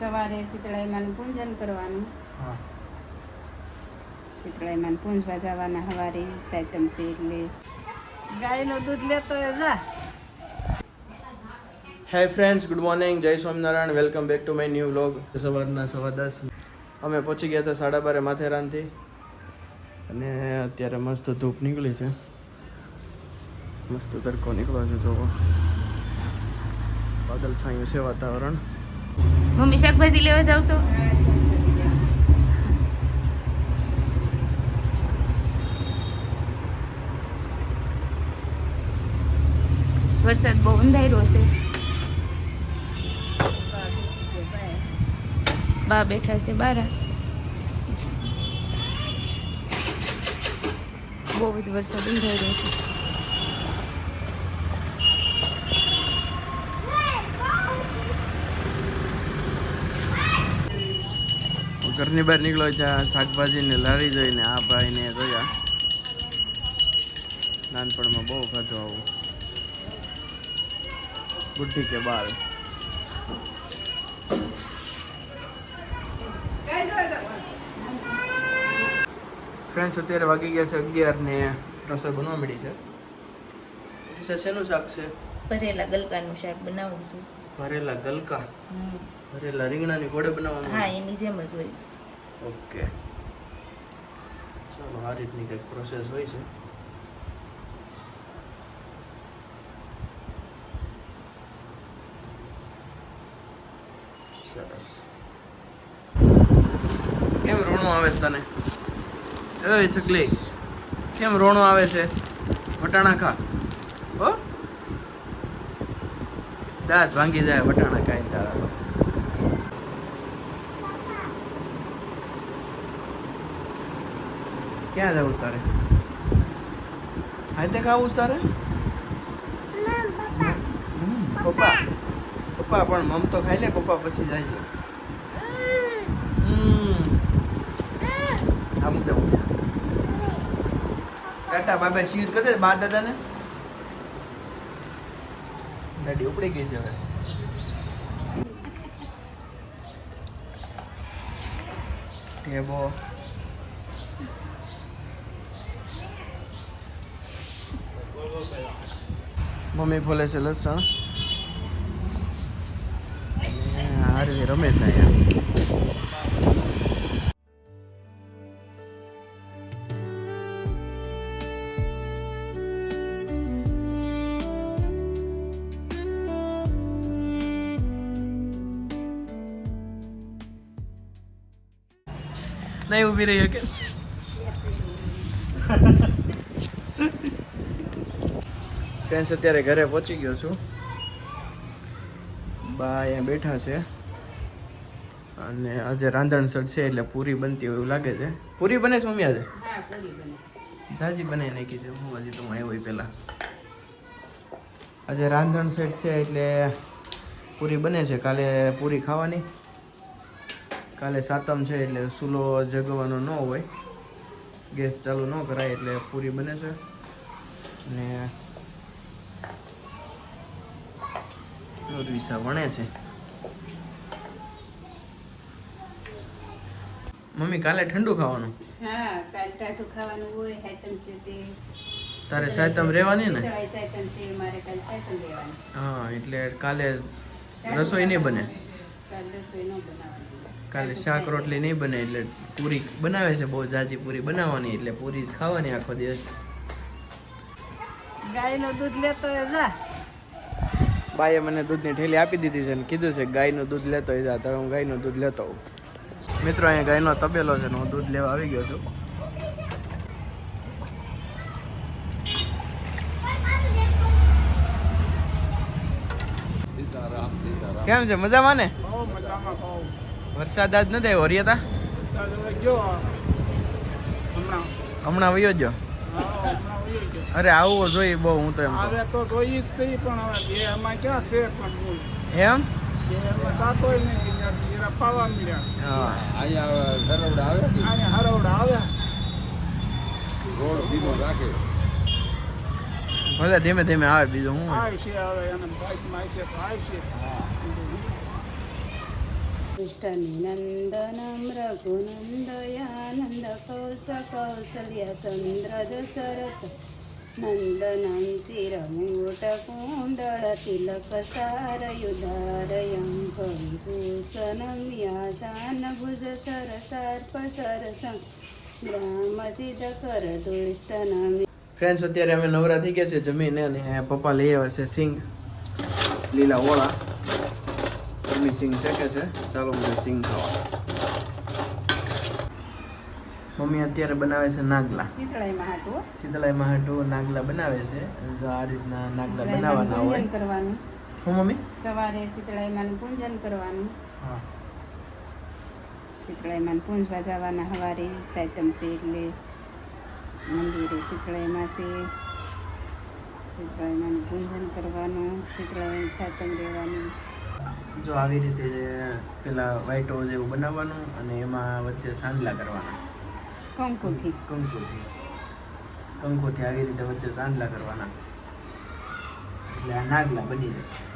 સવારે શીતળાઈમાનું પૂજન કરવાનું. હા. શીતળાઈમાન પૂંજવા જવાના હવારે સાયતમ છે એટલે ગાયનું દૂધ લેતો જા. હાય ફ્રેન્ડ્સ ગુડ મોર્નિંગ જય Swaminarayan welcome back to my new vlog સવારના સવા દસ. અમે પહોંચી ગયા હતા સાડા બારે માથેરાનથી. અને અત્યારે મસ્ત ધૂપ નીકળી છે. મસ્ત તડકો નીકળ્યો છે જોવો. બાદલ છાયું છે વાતાવરણ. મમ્મી શાકભાજી લેવા જાવ છો? વરસાદ બહુ અંધાર્યો છે બા બેઠા છે બારા. બહુ જ વરસાદ અંધાર્યો છે ઘરની બહાર નીકળ્યો છે શાકભાજીને લારી જોઈને આ ભાઈને જોયા. નાનપણમાં બહુ ખાધું આવું. બુદ્ધિ કે બાર ફ્રેન્ડ્સ અત્યારે વાગી ગયા છે અગિયાર ને રસોઈ બનવા મળી છે. છે શેનું શાક છે? ભરેલા ગલકાનું શાક બનાવું છું. ભરેલા ગલકા? ભરેલા રીંગણાની ગોળે બનાવવાનું હા એની જેમ જ હોય. ઓકે. ચાલો આ રીતની કંઈક પ્રોસેસ હોય છે. સરસ. કેમ રોણો આવે છે તને? એ ચકલી કેમ રોણો આવે છે? વટાણા ખા. હો? દાંત ભાંગી જાય વટાણા ખાઈને તારા ક્યાં જવું તારે? હાથે ખાવું તારે? પપ્પા. પપ્પા પણ મમ તો ખાઈ લે, પપ્પા પછી જાય છે. આ મૂક મૂક. ટાટા બાબા બાય કરે બાર દાદાને? ગાડી ઉપડી ગઈ છે હવે. ટેબો મમ્મી ફોલે છે લસણ હારવી રમે છે અહીંયા. નહીં ઊભી રહી કે ફ્રેન્ડ્સ અત્યારે ઘરે પહોંચી ગયો છું. બા અહીંયા બેઠા છે. અને આજે રાંધણસર છે એટલે પૂરી બનતી હોય એવું લાગે છે. પૂરી બને છે મમ્મી આજે? જાજી બનાવી નાખી છે. હું હજી તો હું આવ્યો પહેલાં આજે રાંધણ સેટ છે એટલે પૂરી બને છે. કાલે પૂરી ખાવાની. કાલે સાતમ છે એટલે ચૂલો જગવાનો ન હોય. ગેસ ચાલુ ન કરાય એટલે પૂરી બને છે. અને રોટવીસા વણે છે. મમ્મી કાલે ઠંડુ ખાવાનું? હા કાલ ટાટું ખાવાનું હોય સાયતમ છે તારે સાયતમ રહેવાની ને? સાયતમ છે મારે કાલ સાયતમ રહેવાની. હા એટલે કાલે રસોઈ નહીં બને? કાલ રસોઈ ન બનાવવાની. કાલે શાક રોટલી નહીં બને એટલે પૂરી બનાવે છે બહુ જાજી પૂરી બનાવવાની એટલે પૂરી જ ખાવાની આખો દિવસ. ગાયનું દૂધ લેતો જા. બાએ મને દૂધની ઠેલી આપી દીધી છે અને કીધું છે ગાયનું દૂધ લેતો હોય જા તો હું ગાયનું દૂધ લેતો હોઉં. મિત્રો અહીંયા ગાયનો તબેલો છે ને હું દૂધ લેવા આવી ગયો છું. કેમ છે? મજામાં ને? વરસાદ આજ નથી આવ્યો હરિયતા? હમણાં. વયો જ અરે આવું જોઈએ બહુ હું તો એમ કહું. હવે તો જોઈ જ છે પણ હવે બે એમાં ક્યાં છે પણ બોલ એમ? બે એમાં સાતોય નહીં ત્યાંથી જરા પાવા મળ્યા હા. અહીંયા હરવડા આવ્યા ભલે ધીમે ધીમે આવે બીજું હું આવશે હવે એને બાઇકમાં આવશે તો આવશે. વિષ્ણુનંદનમ રઘુનંદયાનંદ કૌશ કૌશલ્ય ચંદ્ર દશરથ નંદનમ ચિરમૂટકુંડળ તિલક સારયુધારયં કવિભૂષણમ યાદાન ભુજ સર સર્પ સરસં ગ્રામ સિદ્ધ કર દુષ્ટનમ ફ્રેન્ડ્સ અત્યારે અમે નવરા થઈ ગયા છે જમીને અને પપ્પા લઈ આવ્યા છે સિંગ લીલા ઓળા મમ્મી સિંગ શેકે છે? ચાલો મને સિંગ ખાવા મમ્મી અત્યારે બનાવે છે નાગલા. શીતળાઈમાં હાટું નાગલા બનાવે છે. જો આ રીતના નાગલા બનાવવાના હોય. પૂજન કરવાનું. હું મમ્મી? સવારે શીતળાઈમાં પૂજન કરવાનું. હા. શીતળાઈમાં પૂંજવા જવાના સવારે સાયતમ છે એટલે મંદિરે શીતળાઈમાં છે. શીતળાઈમાં પૂજન કરવાનું શીતળાઈ સાયતમ રહેવાનું. જો આવી રીતે પેલા વાઈટો જેવું બનાવવાનું અને એમાં વચ્ચે સાંડલા કરવાના. કંકુથી. કંકુથી. કંકુથી આવી રીતે વચ્ચે સાંડલા કરવાના. એટલે આ નાગલા બની જાય.